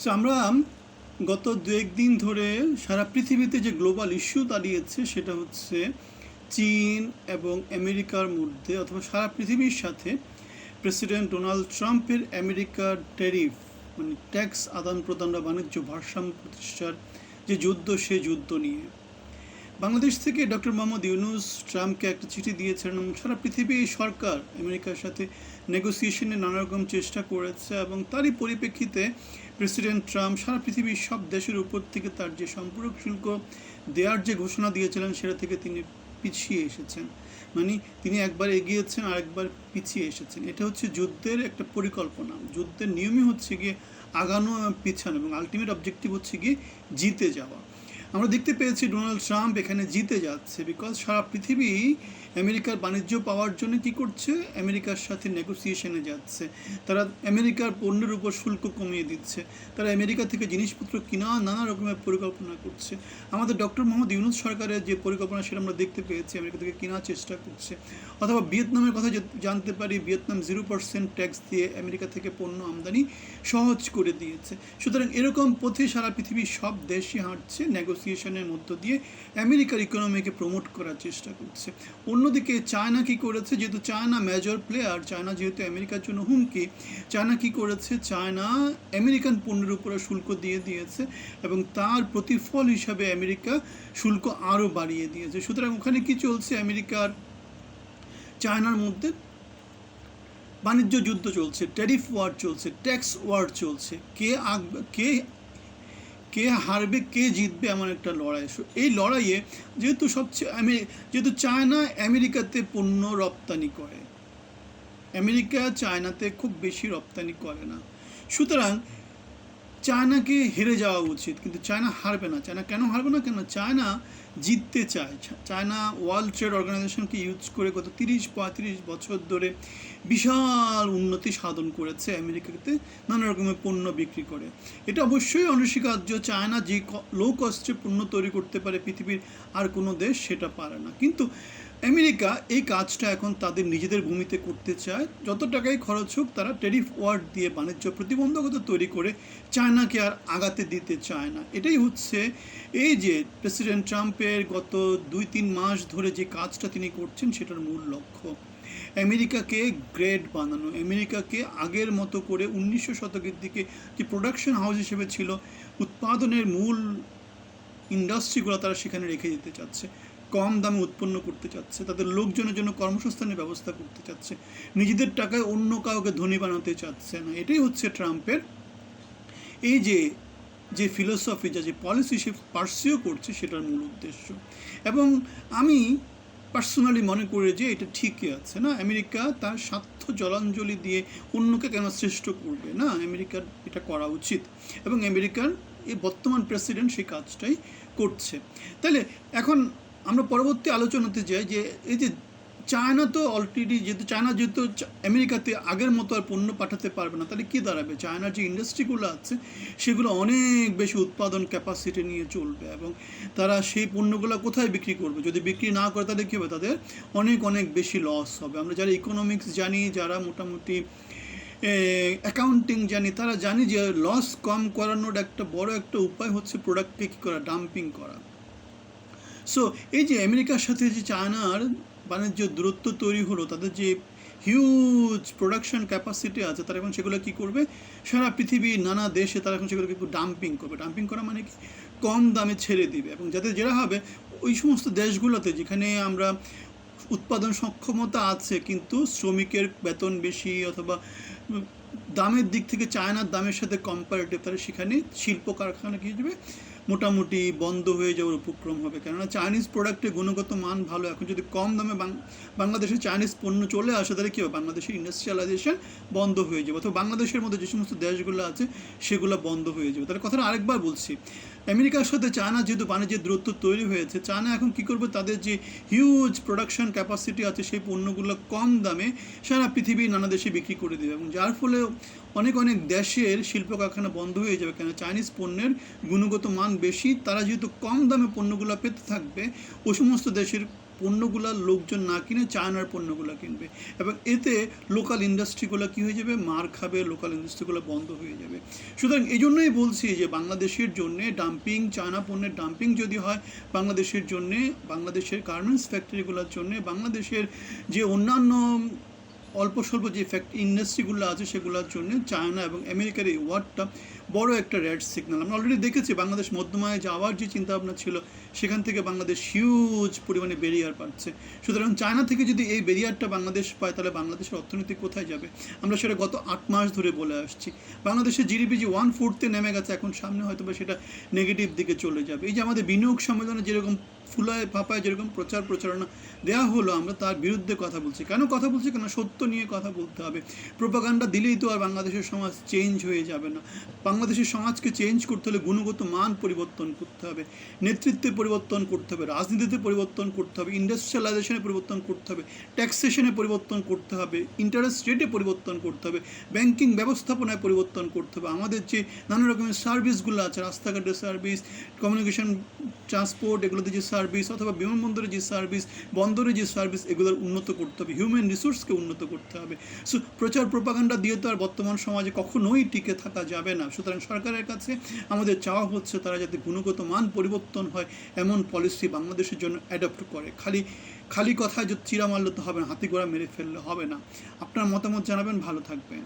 So আমরা গত দু একদিন ধরে সারা পৃথিবীতে যে গ্লোবাল ইস্যু দাঁড়িয়েছে, সেটা হচ্ছে চীন এবং আমেরিকার মধ্যে অথবা সারা পৃথিবীর সাথে প্রেসিডেন্ট ডোনাল্ড ট্রাম্পের আমেরিকার ট্যারিফ মানে ট্যাক্স আদান প্রদান বা বাণিজ্য ভারসাম্য প্রতিষ্ঠার যে যুদ্ধ, সে যুদ্ধ নিয়ে। বাংলাদেশ থেকে ডক্টর মোহাম্মদ ইউনুস ট্রাম্পকে একটা চিঠি দিয়েছেন এবং সারা পৃথিবী সরকার আমেরিকার সাথে নেগোসিয়েশনে নানা রকম চেষ্টা করেছে এবং তারই পরিপ্রেক্ষিতে প্রেসিডেন্ট ট্রাম্প সারা পৃথিবীর সব দেশের উপর থেকে তার যে সম্পূরক শুল্ক দেওয়ার যে ঘোষণা দিয়েছিলেন, সেটা থেকে তিনি পিছিয়ে এসেছেন। মানে তিনি একবার এগিয়েছেন আর একবার পিছিয়ে এসেছেন। এটা হচ্ছে যুদ্ধের একটা পরিকল্পনা। যুদ্ধের নিয়মই হচ্ছে গিয়ে আগানো, পিছানো এবং আলটিমেট অবজেক্টিভ হচ্ছে গিয়ে জিতে যাওয়া। আমরা দেখতে পেয়েছি ডোনাল্ড ট্রাম্প এখানে জিতে যাচ্ছে বিকজ সারা পৃথিবী আমেরিকার বাণিজ্য পাওয়ার জন্য কি করছে? আমেরিকার সাথে নেগোসিয়েশনে যাচ্ছে। তারা আমেরিকার পণ্যের উপর শুল্ক কমিয়ে দিচ্ছে। তারা আমেরিকা থেকে জিনিসপত্র কিনা, নানা রকমের পরিকল্পনা করছে। আমাদের ডক্টর মোহাম্মদ ইউনুস সরকারের যে পরিকল্পনা, সেটা আমরা দেখতে পেয়েছি, আমেরিকা থেকে কেনার চেষ্টা করছে। অথবা ভিয়েতনামের কথা জানতে পারি, ভিয়েতনাম জিরো পার্সেন্ট ট্যাক্স দিয়ে আমেরিকা থেকে পণ্য আমদানি সহজ করে দিয়েছে। সুতরাং এরকম পথে সারা পৃথিবীর সব দেশই হাঁটছে নেগোসিয়েশনের মধ্য দিয়ে আমেরিকার ইকোনমিকে প্রমোট করার চেষ্টা করছে। অন্যদিকে চায়না কি করেছে? যেহেতু চায়না মেজর প্লেয়ার চায়না যেহেতু আমেরিকার জন্য হুমকি, চায়না কি করেছে? চায়না আমেরিকান পণ্যের উপরে শুল্ক দিয়ে দিয়েছে এবং তার প্রতিফল হিসাবে আমেরিকা শুল্ক আরও বাড়িয়ে দিয়েছে। সুতরাং ওখানে কি চলছে? আমেরিকার চায়নার মধ্যে বাণিজ্য যুদ্ধ চলছে ট্যারিফ ওয়ার চলছে ট্যাক্স ওয়ার চলছে। কে আগবে কে কে হারবে, কে জিতবে এমন একটা লড়াই। এই লড়াইয়ে যেহেতু সবচেয়ে, আমি যেহেতু চায়না আমেরিকাতে পণ্য রপ্তানি করে, আমেরিকা চায়নাতে খুব বেশি রপ্তানি করে না। সুতরাং চায়নাকে হেরে যাওয়া উচিত, কিন্তু চায়না হারবে না। চায়না কেন হারবে না? কেন চায়না জিততে চায়। চায়না ওয়ার্ল্ড ট্রেড অর্গানাইজেশনকে ইউজ করে গত তিরিশ, পঁয়ত্রিশ বছর ধরে বিশাল উন্নতি সাধন করেছে আমেরিকাতে, নানা রকমের পণ্য বিক্রি করে। এটা অবশ্যই অনস্বীকার্য। চায়না যে লো কস্টে পণ্য তৈরি করতে পারে পৃথিবীর আর কোনো দেশ, সেটা পারে না। কিন্তু আমেরিকা এই কাজটা এখন তাদের নিজেদের ভূমিতে করতে চায়। যত টাকাই খরচ হোক, তারা টেরিফ ওয়ার্ড দিয়ে বাণিজ্য প্রতিবন্ধকতা তৈরি করে চায়নাকে আর আগাতে দিতে চায় না। এটাই হচ্ছে এই যে প্রেসিডেন্ট ট্রাম্পের গত দুই তিন মাস ধরে যে কাজটা তিনি করছেন, সেটার মূল লক্ষ্য। আমেরিকাকে গ্রেড বানানো, আমেরিকাকে আগের মতো করে উনিশশো শতকের দিকে যে প্রোডাকশন হাউস হিসেবে ছিল, উৎপাদনের মূল ইন্ডাস্ট্রিগুলো তারা সেখানে রেখে যেতে চাচ্ছে। কম দামে উৎপন্ন করতে চাচ্ছে, তাদের লোকজনের জন্য কর্মসংস্থানের ব্যবস্থা করতে চাচ্ছে, নিজেদের টাকায় অন্য কাউকে ধনী বানাতে চাচ্ছে না। এটাই হচ্ছে ট্রাম্পের এই যে যে ফিলোসফি যা, যে পলিসি সে পার্সিও করছে সেটার মূল উদ্দেশ্য। এবং আমি পার্সোনালি মনে করি যে এটা ঠিকই আছে না? আমেরিকা তার স্বার্থ জলাঞ্জলি দিয়ে অন্যকে কেন শ্রেষ্ঠ করবে না? আমেরিকার এটা করা উচিত। এবং আমেরিকার এই বর্তমান প্রেসিডেন্ট সেই কাজটাই করছে। তাহলে এখন আমরা পরবর্তী আলোচনাতে যাই যে এই যে চায়না তো অলরেডি যেহেতু চায়না যেহেতু আমেরিকাতে আগের মতো আর পণ্য পাঠাতে পারবে না, তাহলে কী দাঁড়াবে? চায়নার যে ইন্ডাস্ট্রিগুলো আছে, সেগুলো অনেক বেশি উৎপাদন ক্যাপাসিটি নিয়ে চলবে এবং তারা সেই পণ্যগুলো কোথায় বিক্রি করবে? যদি বিক্রি না করে, তাহলে কী হবে? তাদের অনেক অনেক বেশি লস হবে। আমরা যারা ইকোনমিক্স জানি, যারা মোটামুটি অ্যাকাউন্টিং জানি, তারা জানি যে লস কম করানোর একটা বড় একটা উপায় হচ্ছে প্রোডাক্টকে কী করা ডাম্পিং করা। সো এই যে আমেরিকার সাথে যে চায়নার বাণিজ্য দূরত্ব তৈরি হলো, তাদের যে হিউজ প্রোডাকশন ক্যাপাসিটি আছে, তারা এখন সেগুলো কী করবে? সারা পৃথিবীর নানা দেশে তারা এখন সেগুলোকে একটু ডাম্পিং করবে। ডাম্পিং করা মানে কি? কম দামে ছেড়ে দিবে। এবং যাতে যেটা হবে, ওই সমস্ত দেশগুলোতে যেখানে আমরা উৎপাদন সক্ষমতা আছে, কিন্তু শ্রমিকের বেতন বেশি অথবা দামের দিক থেকে চায়নার দামের সাথে কম্পারেটিভ তাহলে সেখানে শিল্প কারখানা কী যাবে? মোটামুটি বন্ধ হয়ে যাওয়ার উপক্রম হবে। কেননা চাইনিজ প্রোডাক্টের গুণগত মান ভালো। এখন যদি কম দামে বাংলাদেশে চাইনিজ পণ্য চলে আসে, তাহলে কী হবে? বাংলাদেশের ইন্ডাস্ট্রিয়ালাইজেশন বন্ধ হয়ে যাবে। অথবা বাংলাদেশের মধ্যে যে সমস্ত দেশগুলো আছে, সেগুলো বন্ধ হয়ে যাবে। তাহলে কথাটা আরেকবার বলছি। আমেরিকার সাথে চায়না যেহেতু বাণিজ্যের দূরত্ব তৈরি হয়েছে, চায়না এখন কি করবে? তাদের যে হিউজ প্রোডাকশন ক্যাপাসিটি আছে, সেই পণ্যগুলো কম দামে সারা পৃথিবীর নানা দেশে বিক্রি করে দেবে এবং যার ফলে অনেক অনেক দেশের শিল্প কারখানা বন্ধ হয়ে যাবে। কেন চাইনিজ পণ্যের গুণগত মান বেশি, তারা যেহেতু কম দামে পণ্যগুলো পেতে থাকবে ওই সমস্ত দেশের পণ্যগুলার লোকজন না কিনে চায়নার পণ্যগুলো কিনবে। এবং এতে লোকাল ইন্ডাস্ট্রিগুলো কী হয়ে যাবে? মার খাবে লোকাল ইন্ডাস্ট্রিগুলো বন্ধ হয়ে যাবে। সুতরাং এই জন্যই বলছি যে বাংলাদেশের জন্য ডাম্পিং চায়না পণ্যের ডাম্পিং যদি হয়, বাংলাদেশের জন্যে, বাংলাদেশের গার্মেন্টস ফ্যাক্টরিগুলোর জন্যে, বাংলাদেশের যে অন্যান্য অল্প স্বল্প যে ফ্যাক্ট ইন্ডাস্ট্রিগুলো আছে সেগুলোর জন্য চায়না এবং আমেরিকার এই ওয়ার্ডটা বড় একটা রেড সিগন্যাল আমরা অলরেডি দেখেছি বাংলাদেশ মধ্যমায় যাওয়ার যে চিন্তাভাবনা ছিল, সেখান থেকে বাংলাদেশ হিউজ পরিমাণে বেরিয়ার পাচ্ছে। সুতরাং চায়না থেকে যদি এই বেরিয়ারটা বাংলাদেশ পায়, তাহলে বাংলাদেশের অর্থনীতি কোথায় যাবে? আমরা সেটা গত আট মাস ধরে বলে আসছি। বাংলাদেশের জিডিপি যে ওয়ান ফোর্থে নেমে গেছে, এখন সামনে হয়তো বা সেটা নেগেটিভ দিকে চলে যাবে। এই যে আমাদের বিনিয়োগ সম্মেলনে যেরকম ফুলায় ফাপায় যেরকম প্রচার প্রচারণা দেওয়া হলো, আমরা তার বিরুদ্ধে কথা বলছি। কেন কথা বলছি? কেন সত্য নিয়ে কথা বলতে হবে? প্রোপাগান্ডা দিলেই তো আর বাংলাদেশের সমাজ চেঞ্জ হয়ে যাবে না। বাংলাদেশের সমাজকে চেঞ্জ করতে হলে গুণগত মান পরিবর্তন করতে হবে, নেতৃত্বে পরিবর্তন করতে হবে, রাজনীতিতে পরিবর্তন করতে হবে ইন্ডাস্ট্রিয়ালাইজেশনে পরিবর্তন করতে হবে ট্যাক্সেশনে পরিবর্তন করতে হবে ইন্টারেস্ট রেটে পরিবর্তন করতে হবে ব্যাংকিং ব্যবস্থাপনায় পরিবর্তন করতে হবে। আমাদের যে নানা রকমের সার্ভিসগুলো আছে, রাস্তাঘাটের সার্ভিস কমিউনিকেশন ট্রান্সপোর্ট এগুলোতে যে সার্ভিস অথবা বিমানবন্দরে যে সার্ভিস বন্দরে যে সার্ভিস এগুলোর উন্নত করতে হবে। হিউম্যান রিসোর্সকে উন্নত করতে হবে। সো প্রচার প্রপাগান্ডা দিয়ে তো আর বর্তমান সমাজে কখনোই টিকে থাকা যাবে না। সুতরাং সরকারের কাছে আমাদের চাওয়া হচ্ছে তারা যাতে গুণগত মান পরিবর্তন হয়, এমন পলিসি বাংলাদেশের জন্য অ্যাডপ্ট করে। খালি খালি কথায় যে চিরা মারলে তো হবে না, হাতি গোড়া মেরে ফেললে হবে না। আপনার মতামত জানাবেন, ভালো থাকবেন।